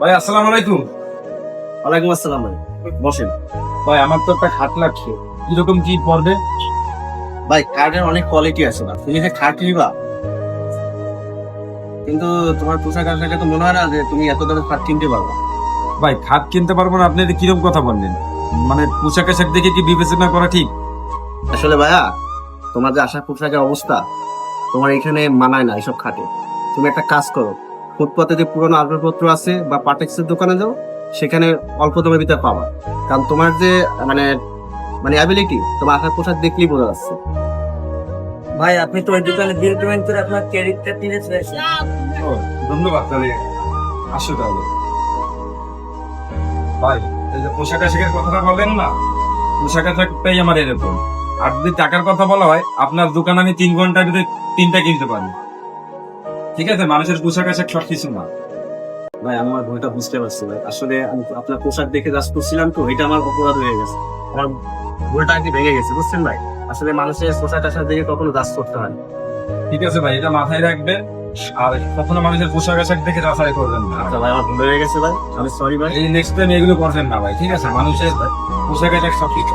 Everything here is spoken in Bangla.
ভাই আসসালামু আলাইকুম। ওয়ালাইকুম আসসালাম ভাই। বসেন। ভাই আমার তো একটা খাট লাগছে। কীরকম কি পড়বে? ভাই কার্ডের অনেক কোয়ালিটি আছে না। তুমি যে খাট নিবা কিন্তু তোমার পোশাক আশাকে তো মনে হয় না যে তুমি এত দামের খাট কিনতে পারবা। ভাই খাট কিনতে পারব না আপনি কীরকম কথা বললেন? মানে পোশাক আশাক দেখে কি বিবেচনা করা ঠিক? আসলে ভাইয়া তোমার যে আশা পোশাকের অবস্থা তোমার এখানে মানায় না এইসব খাটে। তুমি একটা কাজ করো ফুটপাতে যে পুরোনো আসবাবপত্র আছে বা পাটেক্সের দোকানে যাও সেখানে অল্প দামের ভিতরে পাবা। কারণ তোমার যে মানে মানে অ্যাবিলিটি তোমার আশা পোশাক দেখলেই বোঝা যাচ্ছে। ভাই আপনি তো ওই দোকানে বিল পেমেন্ট করে আপনার ক্রেডিটটা কিনে ফেলেছেন ধন্যবাদ তাহলে। আসো তাহলে। ভাই এই যে পোশাক আশাকের কথাটা বললেন না পোশাক আশাকটাই আমার এরকম। আর যদি টাকার কথা বলা হয় আপনার দোকান আমি তিন ঘণ্টার ভিতরে তিনটা কিনতে পারি ঠিক আছে মানুষের পোশাক আশাক সব কিছু না। ভাই আমি আমার ভয়টা বুঝতে পারছি ভাই। আসলে আমি আপনার পোশাক দেখে জাস্ট করছিলাম তো এটা আমার অপরাধ হয়ে গেছে। আমার ভুলটা আর কি ভেঙে গেছে বুঝছেন ভাই? আসলে মানুষের পোশাক আশাক দেখে কখনো জাস্ট করতে হয় না। ঠিক আছে ভাই এটা মাথায় রাখবেন। আর কখনো মানুষের পোশাক আশাক দেখে যাচাই করবেন না। আচ্ছা ভাই আমার ভুল হয়ে গেছে ভাই। আমি সরি ভাই। এই নেক্সট টাইম এগুলো করবেন না ভাই ঠিক আছে? মানুষের পোশাক আশাক সব কিছু